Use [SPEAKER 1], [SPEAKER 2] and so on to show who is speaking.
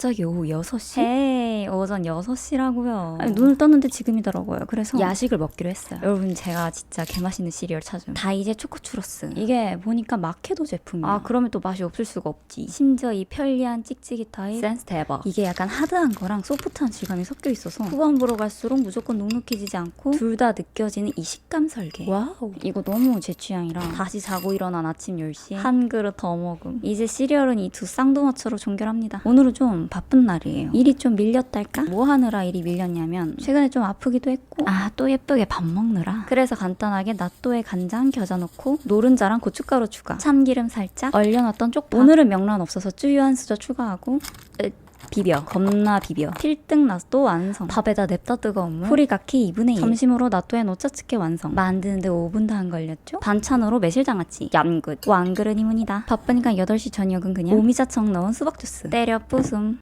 [SPEAKER 1] 갑자기 오후 6시? 헤이 오전 6시라고요. 아니, 눈을 떴는데 지금이더라고요. 그래서 야식을 먹기로 했어요. 여러분 제가 진짜 개맛있는 시리얼 찾음. 다이제 초코추로스. 이게 보니까 마케도 제품이야. 아 그러면 또 맛이 없을 수가 없지. 심지어 이 편리한 찍찍이 타입. 센스 대박 이게 약간 하드한 거랑 소프트한 질감이 섞여 있어서 후반부로 갈수록 무조건 눅눅해지지 않고 둘 다 느껴지는 이 식감 설계. 와우. 이거 너무 제 취향이라 다시 자고 일어난 아침 10시에 한 그릇 더 먹음. 이제 시리얼은 이 두 쌍두마차로 종결합니다. 오늘은 좀 바쁜 날이에요. 일이 좀 밀렸달까? 뭐 하느라 일이 밀렸냐면 최근에 좀 아프기도 했고. 아 또 예쁘게 밥 먹느라. 그래서 간단하게 낫또에 간장 겨자 넣고 노른자랑 고춧가루 추가. 참기름 살짝. 얼려놨던 쪽밥 오늘은 명란 없어서 쭈유 한 수저 추가하고. 으, 비벼. 겁나 비벼. 필등 나또 완성. 밥에다 냅다 뜨거운 물 후리가키 2분의 1 점심으로 나또에 노짜츠케 완성. 만드는데 5분도 안 걸렸죠? 반찬으로 매실장아찌. 얌굿. 완그릇 이문이다. 바쁘니까 8시 저녁은 그냥 오미자청 넣은 수박 주스. 때려 부숨